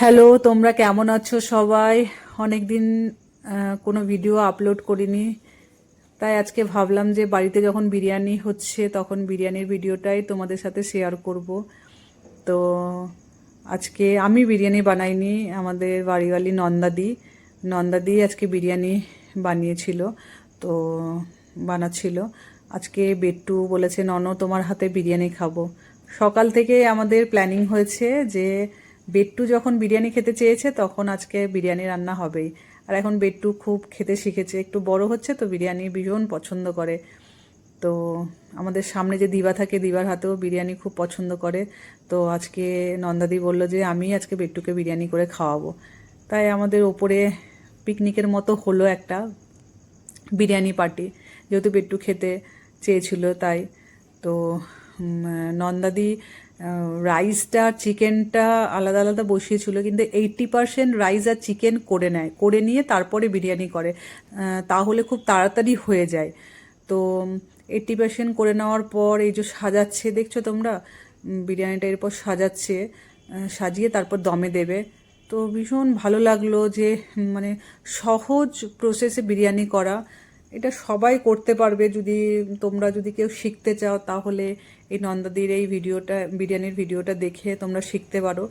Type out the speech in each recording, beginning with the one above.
Hello, তোমরা কেমন আছো সবাই? অনেক দিন কোনো ভিডিও আপলোড করিনি। তাই আজকে ভাবলাম যে বাড়িতে যখন বিরিয়ানি হচ্ছে, তখন বিরিয়ানির ভিডিওটাই তোমাদের সাথে শেয়ার করব। তো আজকে আমি বিরিয়ানি বানাইনি, আমাদের বাড়িওয়ালি নন্দাদি। নন্দাদি আজকে বিরিয়ানি বানিয়েছিল, তো বানাচ্ছিল। আজকে বেট্টু বলেছে নন তোমার হাতে বিরিয়ানি খাব। সকাল থেকে আমাদের প্ল্যানিং হয়েছে যে বেট্টু যখন বিরিয়ানি খেতে চেয়েছে, তখন আজকে বিরিয়ানি রান্না হবেই। আর এখন বেট্টু খুব খেতে শিখেছে। একটু বড় হচ্ছে তো বিরিয়ানি ভীষণ পছন্দ করে। তো আমাদের সামনে যে দিবা থাকে, দিবার হাতেও বিরিয়ানি খুব পছন্দ করে। তো আজকে নন্দাদি বলল যে আমি আজকে বেট্টুকে বিরিয়ানি করে খাওয়াবো। তাই আমাদের ওপরে পিকনিকের মতো হলো একটা বিরিয়ানি পার্টি। যেহেতু বেট্টু খেতে চেয়েছিল তাই। তো নন্দাদি রাইসটা চিকেনটা আলাদা আলাদা বসিয়েছিল, কিন্তু এইটটি পার্সেন্ট রাইস আর চিকেন করে নেয়। করে নিয়ে তারপরে বিরিয়ানি করে। তাহলে খুব তাড়াতাড়ি হয়ে যায়। তো এইটটি পার্সেন্ট করে নেওয়ার পর এই যে সাজাচ্ছে, দেখছ তোমরা? বিরিয়ানিটা এরপর সাজাচ্ছে সাজিয়ে তারপর দমে দেবে। তো ভীষণ ভালো লাগল যে মানে সহজ প্রসেসে বিরিয়ানি করা। এটা সবাই করতে পারবে যদি তোমরা যদি কেউ শিখতে চাও, তাহলে এই নন্দাদির এই ভিডিওটা, বিরিয়ানির ভিডিওটা দেখে তোমরা শিখতে পারো।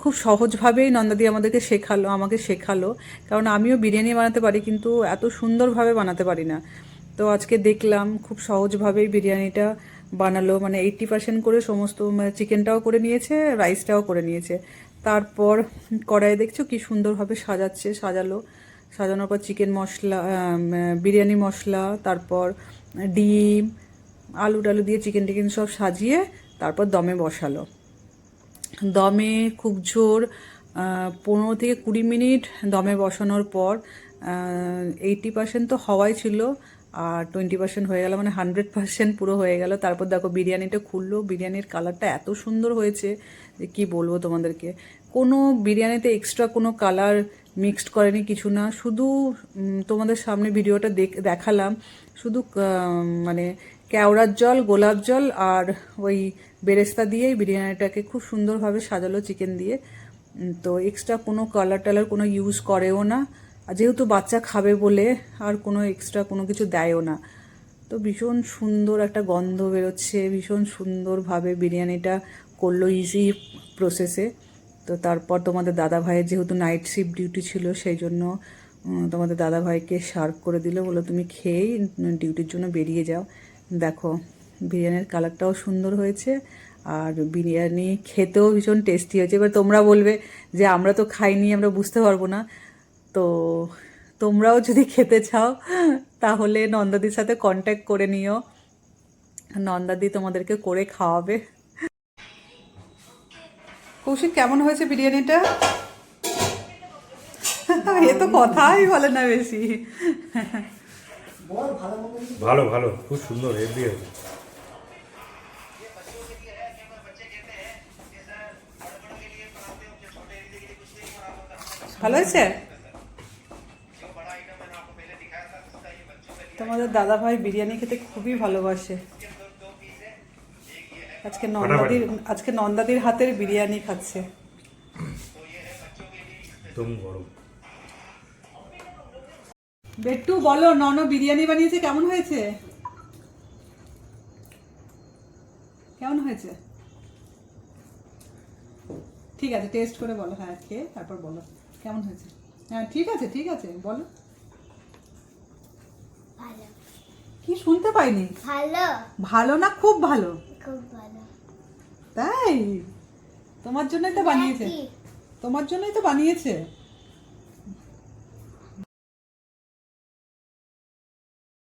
খুব সহজভাবেই নন্দাদি আমাদেরকে শেখালো, আমাকে শেখালো। কারণ আমিও বিরিয়ানি বানাতে পারি, কিন্তু এত সুন্দরভাবে বানাতে পারি না। তো আজকে দেখলাম খুব সহজভাবেই বিরিয়ানিটা বানালো মানে এইটটি পার্সেন্ট করে সমস্ত চিকেনটাও করে নিয়েছে রাইসটাও করে নিয়েছে। তারপর কড়াই দেখছ কি সুন্দরভাবে সাজাচ্ছে, সাজালো। সাজানোর পর চিকেন মশলা বিরিয়ানি মশলা, তারপর ডিম, আলু টালু দিয়ে চিকেন টিকেন সব সাজিয়ে তারপর দমে বসালো। দমে খুব জোর পনেরো থেকে কুড়ি মিনিট দমে বসানোর পর এইটি পার্সেন্ট তো হওয়াই ছিল, আর টোয়েন্টি পার্সেন্ট হয়ে গেল মানে হান্ড্রেড পার্সেন্ট পুরো হয়ে গেল। তারপর দেখো বিরিয়ানিটা খুললো, বিরিয়ানির কালারটা এত সুন্দর হয়েছে যে কী বলব তোমাদেরকে। কোনো বিরিয়ানিতে এক্সট্রা কোনো কালার মিক্সড করেনি, কিছু না। শুধু তোমাদের সামনে ভিডিওটা দেখ, দেখালাম। শুধু মানে কেওড়ার জল, গোলাপ জল আর ওই বেরেস্তা দিয়েই বিরিয়ানিটাকে খুব সুন্দরভাবে সাজালো চিকেন দিয়ে। তো এক্সট্রা কোনো কালার টালার কোনো ইউজ করেও না। আর যেহেতু বাচ্চা খাবে বলে আর কোনো এক্সট্রা কোনো কিছু দেয়ও না। তো ভীষণ সুন্দর একটা গন্ধ বেরোচ্ছে, ভীষণ সুন্দরভাবে বিরিয়ানিটা করল ইজি প্রসেসে তো তারপর তোমাদের দাদা ভাইয়ের যেহেতু নাইট শিফট ডিউটি ছিল, সেই জন্য তোমাদের দাদা ভাইকে সার্ভ করে দিল বলো তুমি খেয়েই ডিউটির জন্য বেরিয়ে যাও। দেখো, বিরিয়ানির কালারটাও সুন্দর হয়েছে, আর বিরিয়ানি খেতেও ভীষণ টেস্টি হয়েছে। এবার তোমরা বলবে যে, আমরা তো খাইনি, আমরা বুঝতে পারব না। তো তোমরাও যদি খেতে চাও, তাহলে নন্দাদির সাথে কন্ট্যাক্ট করে নিও। নন্দাদি তোমাদেরকে করে খাওয়াবে। কৌশিক কেমন হয়েছে বিরিয়ানিটা? এ তো কথাই বলে না বেশি। ভালো ভালো খুব সুন্দর হেভি আছে ভালো হয়েছে? তোমাদের দাদা ভাই বিরিয়ানি খেতে খুবই ভালোবাসে। আজকে নন্দাদির আজকে নন্দাদির হাতের বিরিয়ানি খাচ্ছে। গরম। বেট্টু বলো নন বিরিয়ানি বানিয়েছে কেমন হয়েছে? কেমন হয়েছে? ঠিক আছে টেস্ট করে বলো। হ্যাঁ খেয়ে তারপর বলো কেমন হয়েছে? হ্যাঁ ঠিক আছে ঠিক আছে বলো। কি শুনতে পাইনি? ভালো। ভালো না খুব ভালো? খুব ভালো। তাই? তোমার জন্যই তো বানিয়েছে। তোমার জন্যই তো বানিয়েছে।